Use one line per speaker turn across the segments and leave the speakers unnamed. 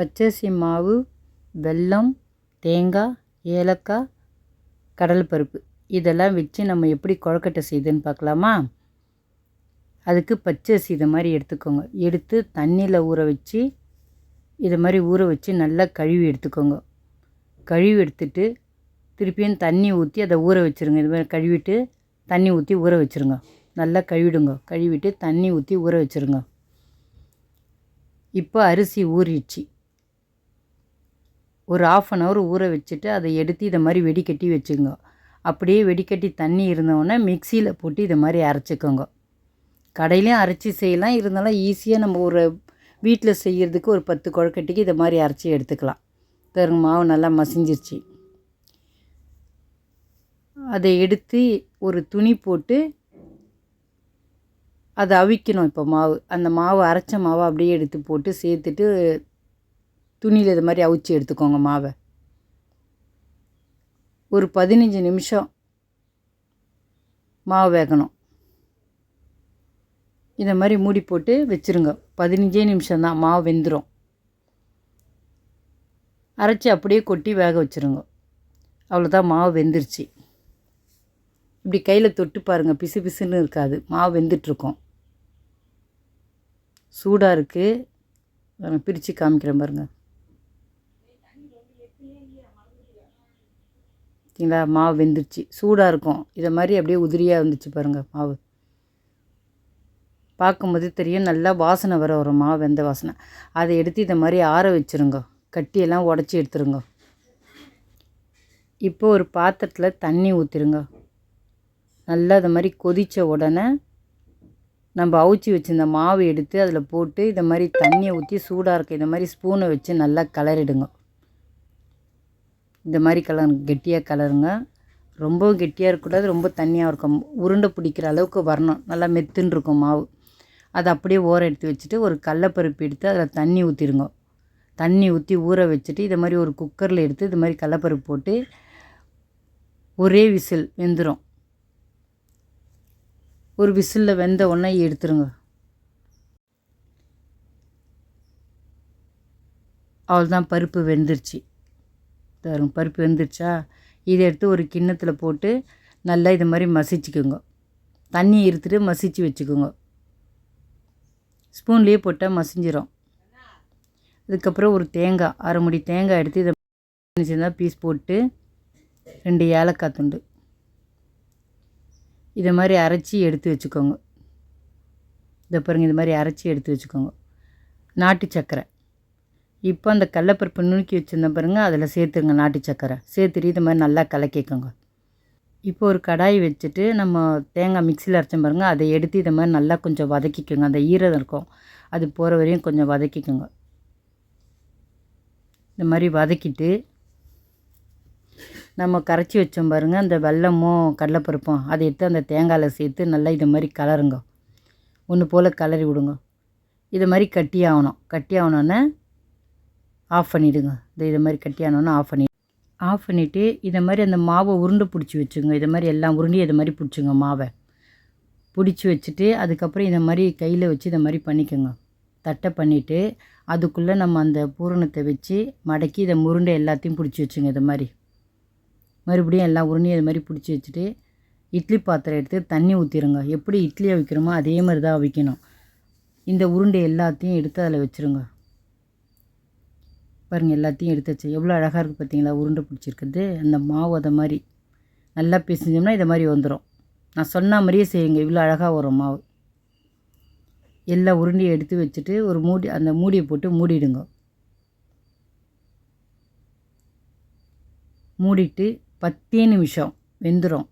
பச்சரிசி மாவு வெல்லம் தேங்காய் ஏலக்காய் கடலைப்பருப்பு இதெல்லாம் வச்சு நம்ம எப்படி கொழக்கட்டை செய்யுதுன்னு பார்க்கலாமா? அதுக்கு பச்சரிசி இதை மாதிரி எடுத்துக்கோங்க. எடுத்து தண்ணியில் ஊற வச்சு இதை மாதிரி ஊற வச்சு நல்லா கழுவி எடுத்துக்கோங்க. கழுவி எடுத்துட்டு திருப்பியும் தண்ணி ஊற்றி அதை ஊற வச்சுருங்க. இது மாதிரி கழுவிட்டு தண்ணி ஊற்றி ஊற வச்சுருங்க. நல்லா கழுவிடுங்க. கழுவிட்டு தண்ணி ஊற்றி ஊற வச்சுருங்க. இப்போ அரிசி ஊறிடுச்சு. ஒரு ஆஃப் அன் ஹவர் ஊற வச்சுட்டு அதை எடுத்து இதை மாதிரி வெடிக்கட்டி வச்சுங்க அப்படியே வெடிக்கட்டி தண்ணி இருந்தோடனே மிக்சியில் போட்டு இதை மாதிரி அரைச்சிக்கோங்க. கடையிலையும் அரைச்சி செய்யலாம். இருந்தாலும் ஈஸியாக நம்ம ஒரு வீட்டில் செய்கிறதுக்கு ஒரு பத்து குழக்கட்டிக்கு இதை மாதிரி அரைச்சி எடுத்துக்கலாம். தருங்க மாவு நல்லா மசிஞ்சிருச்சு. அதை எடுத்து ஒரு துணி போட்டு அதை அவிக்கணும் இப்போ மாவு. அந்த மாவு அரைச்ச மாவை அப்படியே எடுத்து போட்டு சேர்த்துட்டு துணியில் இது மாதிரி அவிச்சு எடுத்துக்கோங்க மாவை. ஒரு பதினஞ்சு நிமிஷம் மாவு வேகணும். இதை மாதிரி மூடி போட்டு வச்சுருங்க. பதினஞ்சே நிமிஷம் தான் மாவு வெந்துடும் அரைச்சி அப்படியே கொட்டி வேக வச்சுருங்க. அவ்வளோதான் மாவு வெந்துருச்சு. இப்படி கையில் தொட்டு பாருங்கள் பிசு பிசுன்னு இருக்காது. மாவு வெந்துட்டுருக்கோம். சூடாக இருக்குது பிரித்து காமிக்கிறேன் பாருங்கள் பார்த்தீங்களா மாவு வெந்துருச்சு. சூடாக இருக்கும். இதை மாதிரி அப்படியே உதிரியாக வந்துச்சு பாருங்கள் மாவு. பார்க்கும்போது தெரியும் நல்லா வாசனை வர வரும் மாவு வெந்த வாசனை. அதை எடுத்து இதை மாதிரி ஆற வச்சுருங்க. கட்டியெல்லாம் உடச்சி எடுத்துருங்க. இப்போ ஒரு பாத்திரத்தில் தண்ணி ஊற்றிருங்க நல்லா இது மாதிரி கொதித்த உடனே நம்ம அவிச்சி வச்சுருந்த மாவு எடுத்து அதில் போட்டு இதை மாதிரி தண்ணியை ஊற்றி சூடாக இருக்க இந்த மாதிரி ஸ்பூனை வச்சு நல்லா கலரிடுங்க. இந்த மாதிரி கலர் கெட்டியாக கலருங்க. ரொம்பவும் கெட்டியாக இருக்கக்கூடாது ரொம்ப தண்ணியாக இருக்கும். உருண்டை பிடிக்கிற அளவுக்கு வரணும். நல்லா மெத்துன்னு இருக்கும் மாவு. அதை அப்படியே ஓரம் எடுத்து வச்சுட்டு ஒரு கடலப்பருப்பு எடுத்து அதில் தண்ணி ஊற்றிடுங்க தண்ணி ஊற்றி ஊற வச்சுட்டு இதை மாதிரி ஒரு குக்கரில் எடுத்து இது மாதிரி கடலப்பருப்பு போட்டு ஒரே விசில் வெந்துடும் ஒரு விசிலில் வெந்த உடனே எடுத்துருங்க. அவ்வளோதான் பருப்பு வெந்துருச்சு. தரும். பருப்பு வெந்துருச்சா? இதை எடுத்து ஒரு கிண்ணத்தில் போட்டு நல்லா இது மாதிரி மசிச்சுக்குங்க. தண்ணி இருத்துட்டு மசிச்சு வச்சுக்கோங்க. ஸ்பூன்லேயே போட்டால் மசிஞ்சிரும். அதுக்கப்புறம் ஒரு தேங்காய் அரை முடி தேங்காய் எடுத்து இதை சின்னதாக பீஸ் போட்டு ரெண்டு ஏலக்காய் துண்டு. இதை மாதிரி அரைச்சி எடுத்து வச்சுக்கோங்க. இதை பாருங்கள் இது மாதிரி அரைச்சி எடுத்து வச்சுக்கோங்க. நாட்டு சர்க்கரை இப்போ அந்த கடலப்பருப்பு நுணுக்கி வச்சுருந்தேன் பாருங்கள் அதில் சேர்த்துருங்க நாட்டு சக்கரை. சேர்த்துட்டு இது மாதிரி நல்லா கலக்கிக்கோங்க. இப்போ ஒரு கடாய் வச்சுட்டு நம்ம தேங்காய் மிக்சியில் அரைச்சோம் பாருங்கள் அதை எடுத்து இதை மாதிரி நல்லா கொஞ்சம் வதக்கிக்கோங்க. அந்த ஈரம் இருக்கும் அது போகிற வரையும் கொஞ்சம் வதக்கிக்கோங்க. இந்த மாதிரி வதக்கிட்டு நம்ம கரைச்சி வச்சோம் பாருங்கள் அந்த வெல்லமும் கடலைப்பருப்பும் அதை எடுத்து அந்த தேங்காயில் சேர்த்து நல்லா இது மாதிரி கலருங்க. ஒன்று போல் கலரி விடுங்க. இது மாதிரி கட்டி ஆகணும். கட்டி ஆகணுன்னே ஆஃப் பண்ணிவிடுங்க இந்த இதை மாதிரி கட்டியானோன்னு ஆஃப் பண்ணி ஆஃப் பண்ணிவிட்டு இதை மாதிரி அந்த மாவை உருண்டை பிடிச்சி வச்சுங்க. இதை மாதிரி எல்லாம் உருண்டையும் இதை மாதிரி பிடிச்சிங்க மாவை. பிடிச்சி வச்சுட்டு அதுக்கப்புறம் இதை மாதிரி கையில் வச்சு இதை மாதிரி பண்ணிக்கோங்க. தட்டை பண்ணிவிட்டு அதுக்குள்ளே நம்ம அந்த பூரணத்தை வச்சு மடக்கி இதை முருண்டை எல்லாத்தையும் பிடிச்சி வச்சுங்க இது மாதிரி. மறுபடியும் எல்லா உருண்டையும் இது மாதிரி பிடிச்சி வச்சுட்டு இட்லி பாத்திரம் எடுத்து தண்ணி ஊற்றிடுங்க எப்படி இட்லியை வைக்கிறோமோ அதே மாதிரி தான் வைக்கணும். இந்த உருண்டை எல்லாத்தையும் எடுத்து அதில் வச்சுருங்க. பாருங்கள் எல்லாத்தையும் எடுத்து வச்சு. எவ்வளோ அழகாக இருக்குது பார்த்தீங்களா உருண்டை பிடிச்சிருக்குது அந்த மாவு அதை மாதிரி நல்லா பிசைஞ்சோம்னா இதை மாதிரி வந்துடும் நான் சொன்ன மாதிரியே செய்யுங்க. இவ்வளோ அழகாக வரும் மாவு. எல்லா உருண்டையும் எடுத்து வச்சுட்டு ஒரு மூடி அந்த மூடியை போட்டு மூடிடுங்க. மூடிட்டு பத்தே நிமிஷம் வெந்துடும்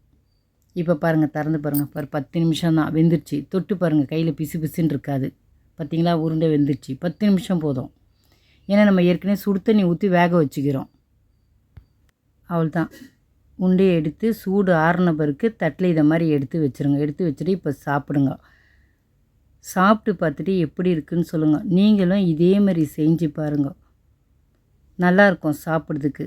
இப்போ பாருங்கள் திறந்து பாருங்கள் பாரு பத்து நிமிஷம் தான். வெந்துருச்சு. தொட்டு பாருங்கள் கையில் பிசு பிசுன்னு இருக்காது. பார்த்தீங்களா உருண்டை வெந்துருச்சு. பத்து நிமிஷம் போதும். ஏன்னா நம்ம ஏற்கனவே சுடு தண்ணி ஊற்றி வேக வச்சுக்கிறோம். அவள் தான் உண்டையை எடுத்து சூடு ஆறின பிறகு தட்டில் இதை மாதிரி எடுத்து வச்சுருங்க. எடுத்து வச்சுட்டு இப்போ சாப்பிடுங்க. சாப்பிட்டு பார்த்துட்டு எப்படி இருக்குன்னு சொல்லுங்கள் நீங்களும் இதே மாதிரி செஞ்சு பாருங்கள் நல்லாயிருக்கும் சாப்பிட்றதுக்கு.